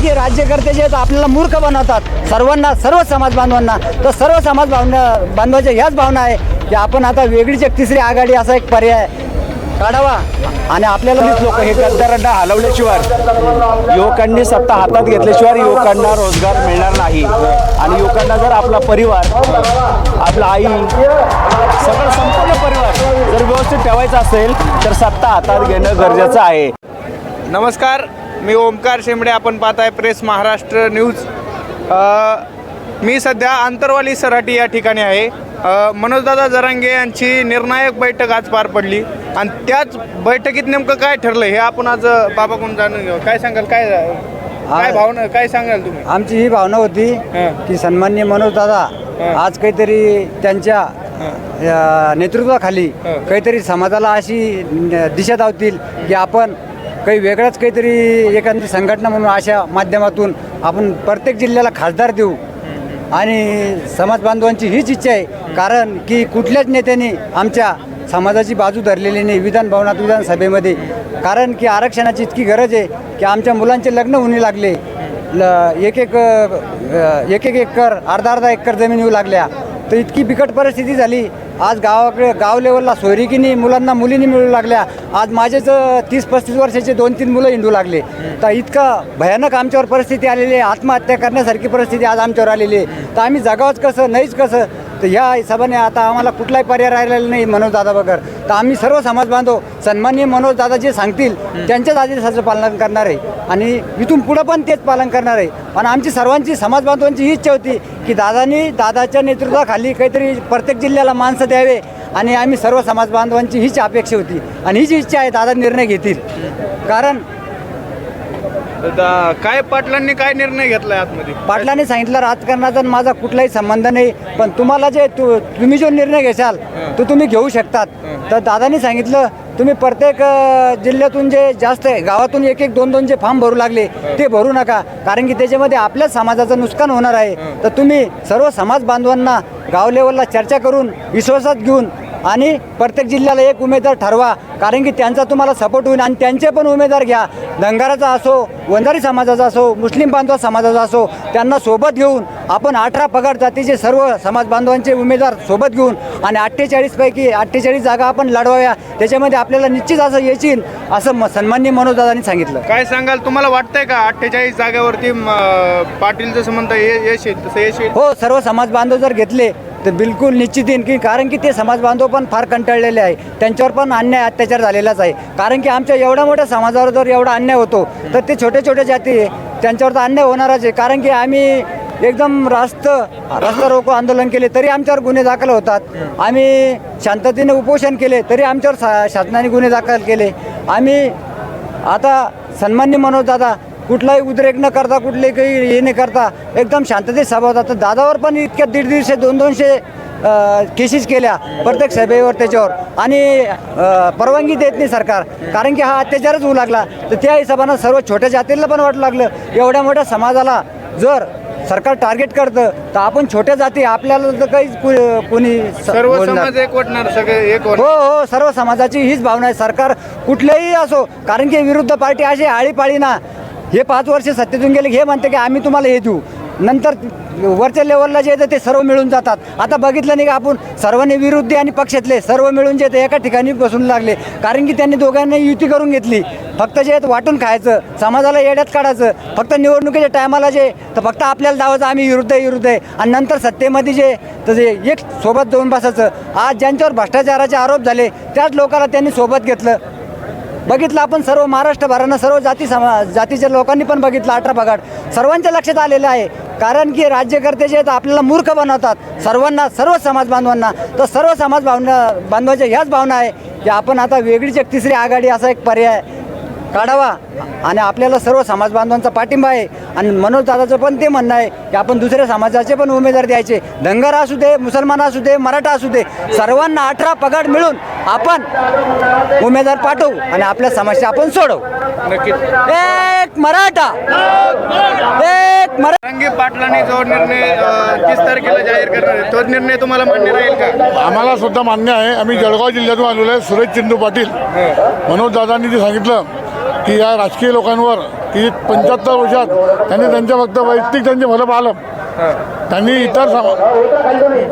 कारण की राज्यकर्ते जे आहेत आपल्याला मूर्ख बनवतात. सर्वांना सर्व समाज बांधवांना. तर सर्व समाज भावना बांधवाच्या ह्याच भावना आहे की आपण आता वेगळीच एक तिसरी आघाडी असा एक पर्याय काढावा. आणि आपल्याला लोक हे गद्दारांना हलवल्याशिवाय युवकांनी सत्ता हातात घेतल्याशिवाय युवकांना रोजगार मिळणार नाही. आणि युवकांना जर आपला परिवार आपला आई सगळं संपूर्ण परिवार जर व्यवस्थित ठेवायचा असेल तर सत्ता हातात घेणं गरजेचं आहे. नमस्कार. मी ओमकार शेंबडे आपण पाहताय प्रेस महाराष्ट्र न्यूज. मी सध्या आंतरवाली सराटी या ठिकाणी आहे. मनोजदादा जरांगे यांची निर्णायक बैठक आज पार पडली. आणि त्याच बैठकीत नेमकं काय ठरलं हे आपण आज बाबाकडून जाणून घेऊ. काय सांगाल काय काय भावना काय सांगाल तुम्ही? आमची ही भावना होती. की सन्मान्य मनोज दादा हं. आज काहीतरी त्यांच्या नेतृत्वाखाली. काहीतरी समाजाला अशी दिशा दावतील की आपण काही वेगळंच काहीतरी एखादी संघटना म्हणून अशा माध्यमातून आपण प्रत्येक जिल्ह्याला खासदार देऊ. आणि समाज बांधवांची हीच इच्छा आहे. कारण की कुठल्याच नेत्याने आमच्या समाजाची बाजू धरलेली नाही विधान भवनात विधानसभेमध्ये. कारण की आरक्षणाची इतकी गरज आहे की आमच्या मुलांचे लग्न होणे लागले. ल एक एक एक एक एकर अर्धा अर्धा एकर जमीन येऊ लागल्या. तर इतकी बिकट परिस्थिती झाली. आज गावाकडे गाव लेवलला सोयरिकीनी मुलांना मुलींनी मिळू लागल्या. आज माझेच तीस पस्तीस वर्षाचे दोन तीन मुलं हिंडू लागले. तर इतकं भयानक आमच्यावर परिस्थिती आलेली आहे. आत्महत्या करण्यासारखी परिस्थिती आज आमच्यावर आलेली आहे. तर आम्ही जगावंच कसं नाहीच कसं तर ह्या हिशोबाने आता आम्हाला कुठलाही पर्याय राहिलेला नाही मनोज दादा बगर. तर आम्ही सर्व समाज बांधव सन्माननीय मनोज दादा जे सांगतील त्यांच्याच आदेशाचं पालन करणार आहे. आणि इथून पुढं पण तेच पालन करणार आहे. आणि आमची सर्वांची समाज बांधवांची ही इच्छा होती की दादानी दादाच्या नेतृत्वाखाली काहीतरी प्रत्येक जिल्ह्याला माणसं द्यावे आणि आम्ही सर्व समाज बांधवांची हीच अपेक्षा होती. आणि हीच इच्छा आहे दादा निर्णय घेतील. कारण दा- काय पाटलांनी काय निर्णय घेतलाय आतमध्ये? पाटलाने सांगितलं राजकारणाचा आणि माझा कुठलाही संबंध नाही पण तुम्हाला जे तु तुम्ही जो निर्णय घेशाल तो तुम्ही घेऊ शकतात. तर दादानी सांगितलं तुम्ही प्रत्येक अ, जिल्ह्यातून जे जास्त आहे, गावातून एक एक दोन दोन जे फॉर्म भरू लागले ते भरू नका. कारण की त्याच्यामध्ये आपल्याच समाजाचं नुकसान होणार आहे. तर तुम्ही सर्व समाज बांधवांना गाव लेवलला चर्चा करून विश्वासात घेऊन आणि प्रत्येक जिल्ह्याला एक उमेदवार ठरवा. कारण की त्यांचा तुम्हाला सपोर्ट होईल आणि त्यांचे पण उमेदवार घ्या. धनगराचा असो वंजारी समाजाचा असो मुस्लिम बांधव समाजाचा असो त्यांना सोबत घेऊन आपण अठरा पगार जातीचे सर्व समाज बांधवांचे उमेदवार सोबत घेऊन आणि अठ्ठेचाळीसपैकी अठ्ठेचाळीस जागा आपण लढवाव्या. त्याच्यामध्ये आपल्याला निश्चित असं येशील असं म- सन्माननीय मनोजदादांनी सांगितलं. काय सांगाल? तुम्हाला वाटतंय का अठ्ठेचाळीस जागेवरती पाटील जसं म्हणता येईल येईल हो सर्व समाज बांधव जर घेतले तर बिलकुल निश्चित येईन की कारण की ते समाज बांधव पण फार कंटाळलेले आहे. त्यांच्यावर पण अन्याय अत्याचार झालेलाच आहे. कारण की आमच्या एवढ्या मोठ्या समाजावर जर एवढा अन्याय होतो तर ते छोटे छोटे जाती आहे. त्यांच्यावर तर अन्याय होणारच आहे. कारण की आम्ही एकदम रास्त रास्ता रोको आंदोलन केले तरी आमच्यावर गुन्हे दाखल होतात. आम्ही शांततेने उपोषण केले तरी आमच्यावर शा शासनाने गुन्हे दाखल केले. आम्ही आता सन्मान्य मनोज दादा कुठलाही उद्रेक न करता कुठले काही हे न करता एकदम शांततेत सभा होता तर दादावर पण इतक्या दीड दीडशे दोन दोनशे केसेस केल्या प्रत्येक सभेवर त्याच्यावर. आणि परवानगी देत नाही सरकार. कारण की हा अत्याचारच होऊ लागला. तर त्या हिशोबानं सर्व छोट्या जातीला पण वाटू लागलं. एवढ्या मोठ्या समाजाला जर सरकार टार्गेट करतं तर आपण छोट्या जाती आपल्याला तर काहीच कोणी सर्व. समाज सगळे एक हो हो सर्व समाजाची हीच भावना आहे. सरकार कुठलेही असो कारण की विरुद्ध पार्टी अशी आळीपाळी ना. हे पाच वर्ष सत्तेतून गेले हे म्हणते की आम्ही तुम्हाला हे देऊ. नंतर वरच्या लेवलला जे येतं ते सर्व मिळून जातात. आता बघितलं नाही का आपण सर्वांनी विरुद्ध आणि पक्षातले सर्व मिळून जे एका ठिकाणी बसून लागले. कारण की त्यांनी दोघांनी युती करून घेतली. फक्त जे आहेत वाटून खायचं समाजाला येड्यात काढायचं. फक्त निवडणुकीच्या टायमाला जे तर फक्त आपल्याला दावायचं आम्ही विरुद्ध आहे विरुद्ध आहे. आणि नंतर सत्तेमध्ये जे तर जे एक सोबत जाऊन बसायचं. आज ज्यांच्यावर भ्रष्टाचाराचे आरोप झाले त्याच लोकांना त्यांनी सोबत घेतलं. बघितलं आपण सर्व महाराष्ट्रभरानं सर्व जाती समा जातीच्या लोकांनी पण बघितलं अठरा पगाड सर्वांच्या लक्षात आलेलं आहे. कारण की राज्यकर्ते जे आहेत आपल्याला मूर्ख बनवतात. सर्वांना सर्व समाज बांधवांना. तर सर्व समाज भावना बांधवाच्या ह्याच भावना आहे की आपण आता वेगळीच एक तिसरी आघाडी असा एक पर्याय काढावा. आणि आपल्याला सर्व समाज बांधवांचा पाठिंबा आहे. आणि मनोज दादाचं पण ते म्हणणं आहे की आपण दुसऱ्या समाजाचे पण उमेदवार द्यायचे. धनगर असू दे मुसलमान असू दे मराठा असू दे सर्वांना अठरा पगार मिळून आपण उमेदवार पाठवू आणि आपल्या समस्या आपण सोडवू. एक मराठा. एक मराठा पाटलांनी जो निर्णय तीस तारखेला जाहीर करणार आहे तो निर्णय तुम्हाला मान्य राहील का? आम्हाला सुद्धा मान्य आहे. आम्ही जळगाव जिल्ह्यातून आलेलो आहे सुरेश चिंदू पाटील. मनोज दादांनी जे सांगितलं की या राजकीय लोकांवर की पंच्याहत्तर वर्षात त्यांनी त्यांच्या फक्त वैयक्तिक त्यांचे भलं पाहिलं. त्यांनी इतर समा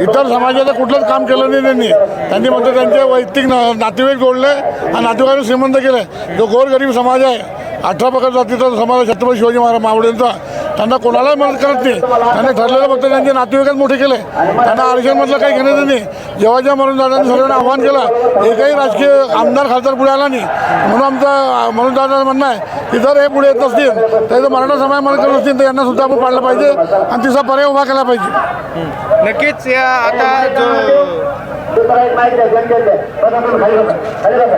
इतर समाजाचं कुठलंच काम केलं नाही त्यांनी. त्यांनी फक्त त्यांचे वैयक्तिक ना- नातेवाईक जोडले आणि नातेवाईक श्रीमंत केले. जो गोरगरीब समाज आहे अठरा प्रकार जातीचा समाज छत्रपती शिवाजी महाराज मावळेंचा त्यांना कोणालाही मदत करत नाही. त्यांनी ठरलेलं फक्त त्यांचे नातेवाईकच मोठे केले. त्यांना आरक्षणमधलं काही घेण्याचं नाही. जेव्हा जेव्हा म्हणून दादांनी सर्वांना आव्हान केलं एकही राजकीय आमदार खासदार पुढे आला नाही. म्हणून आमचा म्हणून दादा म्हणणं आहे की जर हे पुढे येत नसतील तर जर मराठा समाज मदत करत असतील तर यांना सुद्धा आपण पाडलं पाहिजे आणि तिचा पर्याय उभा केला पाहिजे. नक्कीच या आता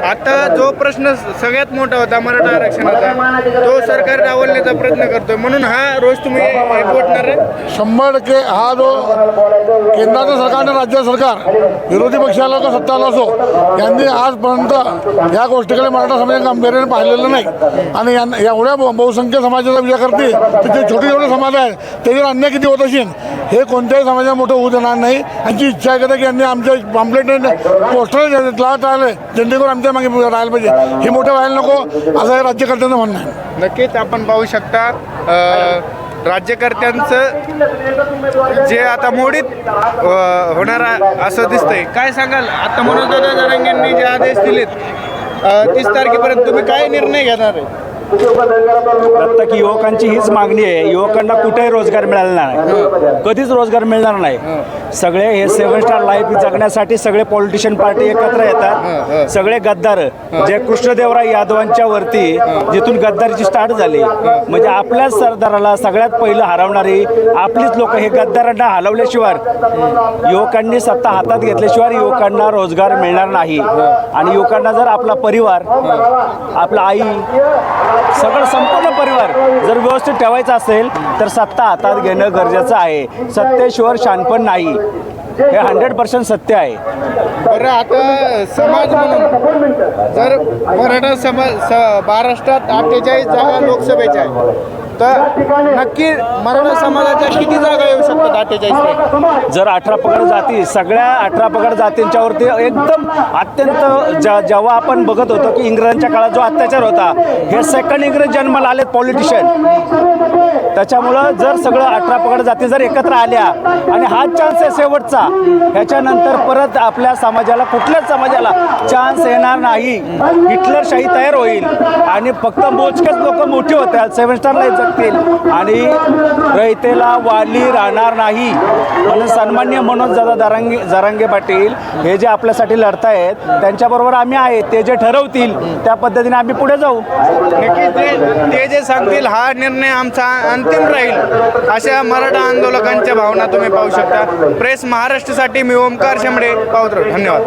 आता जो प्रश्न सगळ्यात मोठा होता मराठा आरक्षणाचा तो सरकार डावलण्याचा प्रयत्न करतोय. म्हणून हा रोज तुम्ही आहे? शंभर टक्के हा जो केंद्राचं सरकार आणि राज्य सरकार विरोधी पक्षाला का सत्ताला असो यांनी आजपर्यंत या गोष्टीकडे मराठा समाज गांभीर्याने पाहिलेलं नाही. आणि यां- एवढ्या बहु- बहुसंख्य समाजाचा विचार करते तर जे छोटे छोटे समाज आहेत त्याच्यावर अन्याय किती होत असेल हे कोणत्याही समाजाला मोठं होऊ देणार नाही. यांची इच्छा आहे की यांनी आमच्या पॉम्पलेट पोस्टर राहिले. जेणेकरून आमच्या मागे राहायला पाहिजे. हे मोठं व्हायला नको. असं हे राज्यकर्त्यांचं म्हणणं आहे. नक्कीच आपण पाहू शकता राज्यकर्त्यांचं जे आता मोडीत होणार आहे असं दिसतंय. काय सांगाल? आता मनोजदादा जरांगेंनी जे आदेश दिलेत तीस तारखेपर्यंत तुम्ही काय निर्णय घेणार आहे? प्रत्येक युवकांची हीच मागणी आहे. युवकांना कुठेही रोजगार मिळाला नाही. कधीच रोजगार मिळणार नाही. सगळे हे सेव्हन स्टार लाईफ जगण्यासाठी सगळे पॉलिटिशियन पार्टी एकत्र येतात. सगळे गद्दार. जे कृष्णदेवराय यादवांच्या वरती जिथून गद्दारीची स्टार्ट झाली. म्हणजे आपल्याच सरदाराला सगळ्यात पहिलं हरवणारी आपलीच लोक हे गद्दारांना हलवल्याशिवाय युवकांनी सत्ता हातात घेतल्याशिवाय युवकांना रोजगार मिळणार नाही. आणि युवकांना जर आपला परिवार आपला आई सगळं संपूर्ण परिवार जर व्यवस्थित ठेवायचा असेल तर सत्ता हातात घेणं गरजेचं आहे. सत्तेशिवाय शानपण नाही. हे हंड्रेड पर्सेंट सत्य आहे. बरं आता समाज म्हणून जर मराठा समाज स- महाराष्ट्रात अठ्ठेचाळीस जागा लोकसभेच्या आहे तर नक्की मराठा समाजाच्या किती जागा येऊ शकतात अठ्ठेचाळीस जर अठरा पगड जाती सगळ्या अठरा पगड जातींच्यावरती एकदम अत्यंत जेव्हा आपण बघत होतो की इंग्रजांच्या काळात जो अत्याचार होता हे सेकंड इंग्रज जन्माला आलेत पॉलिटिशियन त्याच्यामुळं जर सगळं अठरा पगड जाती जर एकत्र आल्या आणि हा चान्स आहे शेवटचा ह्याच्यानंतर परत आपल्या समाजाला कुठल्याच समाजाला चान्स येणार नाही. हिटलरशाही तयार होईल. आणि फक्त मोजकेच लोक मोठी होतात. सेव्हन स्टार लाईफ जगतील आणि रयतेला वाली राहणार नाही. म्हणून सन्मान्य मनोज दादा दरांगे जरांगे पाटील हे जे आपल्यासाठी लढतायत त्यांच्याबरोबर आम्ही आहे. ते जे ठरवतील त्या पद्धतीने आम्ही पुढे जाऊ. नक्कीच ते ते जे सांगतील हा निर्णय आमचा अंतिम राहील. अशा मराठा आंदोलकांच्या भावना तुम्ही पाहू शकता. प्रेस महाराष्ट्रासाठी मी ओमकार शेंबडे पावत्र. धन्यवाद.